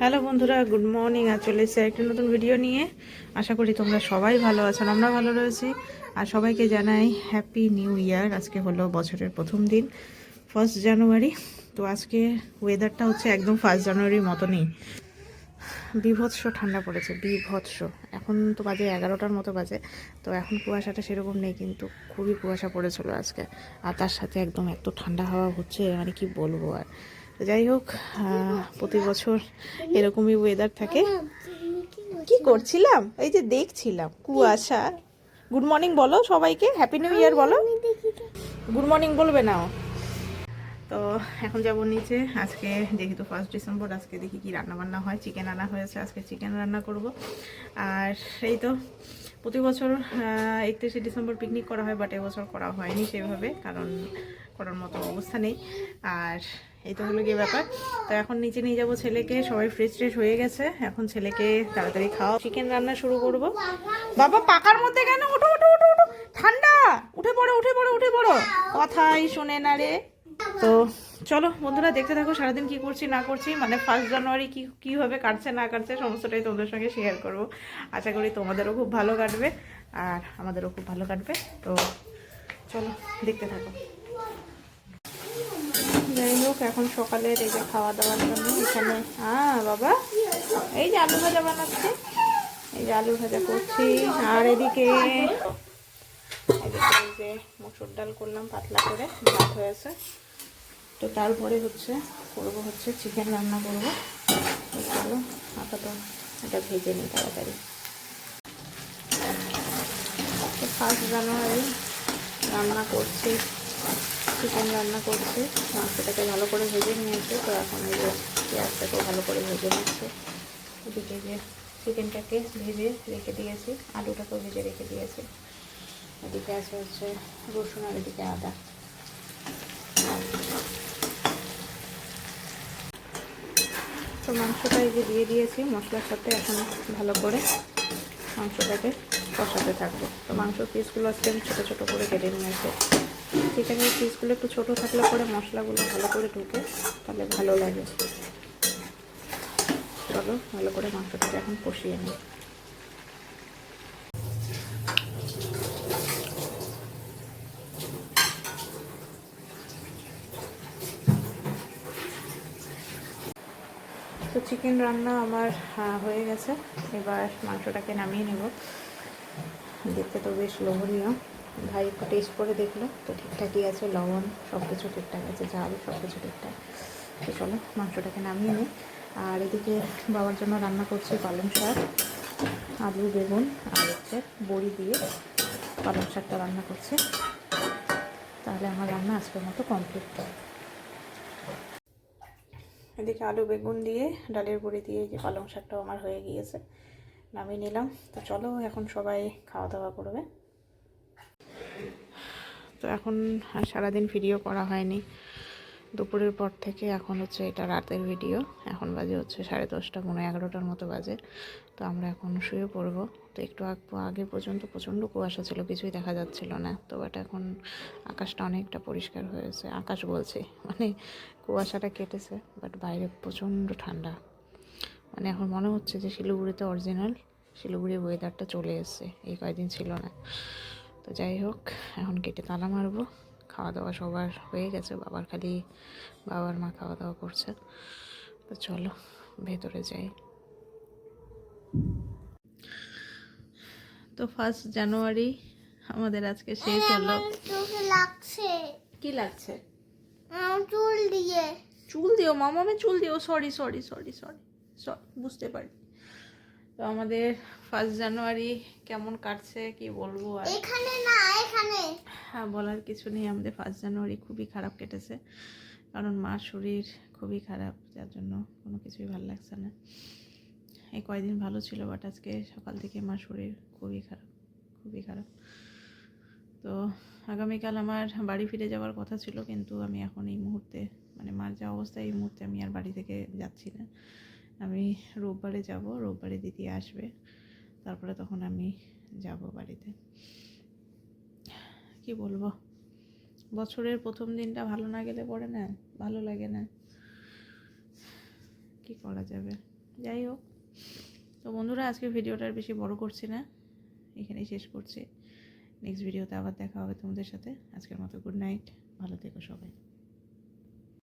Hello বন্ধুরা, good morning. আর চলে এসেছি একটা নতুন ভিডিও নিয়ে। আশা করি তোমরা সবাই ভালো আছো আমরা ভালো রয়েছি। আর সবাইকে জানাই হ্যাপি নিউ ইয়ার আজকে হলো বছরের প্রথম দিন ফার্স্ট জানুয়ারি তো আজকে ওয়েদারটা হচ্ছে একদম ফার্স্ট জানুয়ারির মতনই। বিভৎস ঠান্ডা পড়েছে, বিভৎস। এখন তো বাজে এগারোটার মতো বাজে। তো এখন কুয়াশাটা সেরকম নেই, কিন্তু খুবই কুয়াশা পড়েছিল আজকে। আর তার সাথে একদম এত ঠান্ডা হাওয়া হচ্ছে মানে কি বলব আর। যাই হোক প্রতি বছর এরকমই ওয়েদার থাকে। কি করছিলাম? এই যে দেখছিলাম, কুয়াশা। গুড মর্নিং বলো সবাইকে হ্যাপি নিউ ইয়ার বলো। গুড মর্নিং বলবে না তো এখন যাব নিচে, আজকে যেহেতু ফার্স্ট ডিসেম্বর আজকে দেখি কি রান্না বান্না হয় চিকেন আনা হয়েছে, আজকে চিকেন রান্না করব। আর এই তো, প্রতি বছর একত্রিশে ডিসেম্বর পিকনিক করা হয় বাট এবছর করা হয়নি সেভাবে, কারণ করার মতো অবস্থা নেই। আর এই তো হলো গিয়ে ব্যাপার। তো এখন নিচে নিয়ে যাব ছেলেকে, সবাই ফ্রেশ ট্রেশ হয়ে গেছে। এখন ছেলেকে তাড়াতাড়ি খাওয়া চিকেন রান্না শুরু করব। বাবা পাকার মধ্যে কেন? ওঠো ওঠো ওঠো ওঠো। ঠান্ডা! উঠে পড়ো উঠে পড়ো উঠে পড়ো। কথাই শোনে না রে। তো চলো বন্ধুরা, দেখতে থাকো সারাদিন কি করছি, না করছি। মানে ফার্স্ট জানুয়ারি কি কীভাবে কাটছে, না কাটছে, সমস্তটাই তোমাদের সঙ্গে শেয়ার করব। আশা করি তোমাদেরও খুব ভালো কাটবে, আর আমাদেরও খুব ভালো কাটবে। তো চলো, দেখতে থাকো। যাই হোক, এখন সকালের যে খাওয়া দাওয়ার জন্য এখানে হ্যাঁ বাবা, এই যে আলু ভাজা বানাচ্ছি। এই যে আলু ভাজা করছি। আর এদিকে যে মসুর ডাল করলাম পাতলা করে, ভাত হয়েছে তো তারপরে হচ্ছে করব হচ্ছে চিকেন রান্না করব। আপাতত এটা ভেজে নিই তাড়াতাড়ি। ফার্স্ট জানুয়ারি রান্না করছি। চিকেন রান্না করছে। মাংসটাকে ভালো করে ভেজে নিয়েছে, তো এখন এই যে পেঁয়াজটাকে ভালো করে ভেজে নিচ্ছে। এদিকে যে চিকেনটাকে ভেজে রেখে দিয়েছি, আলুটাকেও ভেজে রেখে দিয়েছি। এদিকে আছে হচ্ছে রসুন আর এদিকে আদা। তো মাংসটা এই যে দিয়ে দিয়েছি, মশলার সাথে এখন ভালো করে মাংসটাকে কষাতে থাকব। তো মাংস পিসগুলো আজকে আমি ছোটো ছোটো করে কেটে নিয়েছি। চিকেনের পিসগুলো একটু ছোটো থাকলে পরে মশলাগুলো ভালো করে ঢুকে তাহলে ভালো লাগে। চলো, ভালো করে মাংসটাকে এখন কষিয়ে নিই। তো চিকেন রান্না আমার হয়ে গেছে। এবার মাংসটাকে নামিয়ে নেব। দেখতে তো বেশ লোভনীয়। ভাই একটু টেস্ট করে দেখল, তো ঠিকঠাকই আছে, লবণ সব কিছু ঠিকঠাক আছে, ঝাল সব কিছু ঠিকঠাক। তো চলো, মাংসটাকে নামিয়ে নিই। আর এদিকে বাবার জন্য রান্না করছি পালং শাক, আলু, বেগুন, আর হচ্ছে বড়ি দিয়ে পালং শাকটা রান্না করছে। তাহলে আমার রান্না আজকের মতো কমপ্লিট এদিকে আলু, বেগুন দিয়ে, ডালের বড়ি দিয়ে যে পালং শাকটাও আমার হয়ে গিয়েছে, নামিয়ে নিলাম। তো চলো, এখন সবাই খাওয়া দাওয়া করবে। তো এখন সারাদিন ভিডিও করা হয়নি। দুপুরের পর থেকে এখন হচ্ছে এটা রাতের ভিডিও এখন বাজে হচ্ছে সাড়ে দশটা, মনে এগারোটার মতো বাজে। তো আমরা এখন শুয়ে পড়ব। তো একটু আগ- আগে পর্যন্ত প্রচণ্ড কুয়াশা ছিল, কিছুই দেখা যাচ্ছিল না। তো বাট এখন আকাশটা অনেকটা পরিষ্কার হয়েছে। আকাশ বলছে মানে কুয়াশাটা কেটেছে বাট বাইরে প্রচণ্ড ঠান্ডা। মানে এখন মনে হচ্ছে যে শিলিগুড়িতে অরিজিনাল শিলিগুড়ির ওয়েদারটা চলে এসছে। এই কয়েকদিন ছিল না। তো যাই হোক এখন কেটে তালা মারবো। খাওয়া দাওয়া সবার হয়ে গেছে বাবার খালি বাবার মা খাওয়া দাওয়া করছে। তো চলো ভেতরে যাই। তো ফার্স্ট জানুয়ারি আমাদের আজকে শেষ হলো। লাগছে। কি লাগছে? চুল দিয়ে। চুল দিও মামামে চুল দিও sorry sorry sorry sorry sorry বুঝতে পারি তো আমাদের ফার্স্ট জানুয়ারি কেমন কাটছে কি বলব আর? এখানে না এখানে। হ্যাঁ বলার কিছু নেই আমাদের ফার্স্ট জানুয়ারি খুবই খারাপ কেটেছে। কারণ মার শরীর খুবই খারাপ যার জন্য কোনো কিছুই ভালো লাগছে না। এই কয়দিন ভালো ছিল বাট আজকে সকাল থেকে মার শরীর খুবই খারাপ খুবই খারাপ। তো আগামীকাল আমার বাড়ি ফিরে যাওয়ার কথা ছিল কিন্তু আমি এখন এই মুহূর্তে মানে মার যা অবস্থা এই মুহূর্তে আমি আর বাড়ি থেকে যাচ্ছি না। আমি রোববারে যাব, রোববারে দিদি আসবে। তারপরে তখন আমি যাব বাড়িতে। কি বলব? বছরের প্রথম দিনটা ভালো না গেলে পরে না, ভালো লাগে না। কি করা যাবে? যাই হোক। তো বন্ধুরা, আজকে ভিডিওটা আর বেশি বড় করছি না। এখানেই শেষ করছি। নেক্সট ভিডিওতে আবার দেখা হবে তোমাদের সাথে। আজকের মতো গুড নাইট। ভালো থেকো সবাই।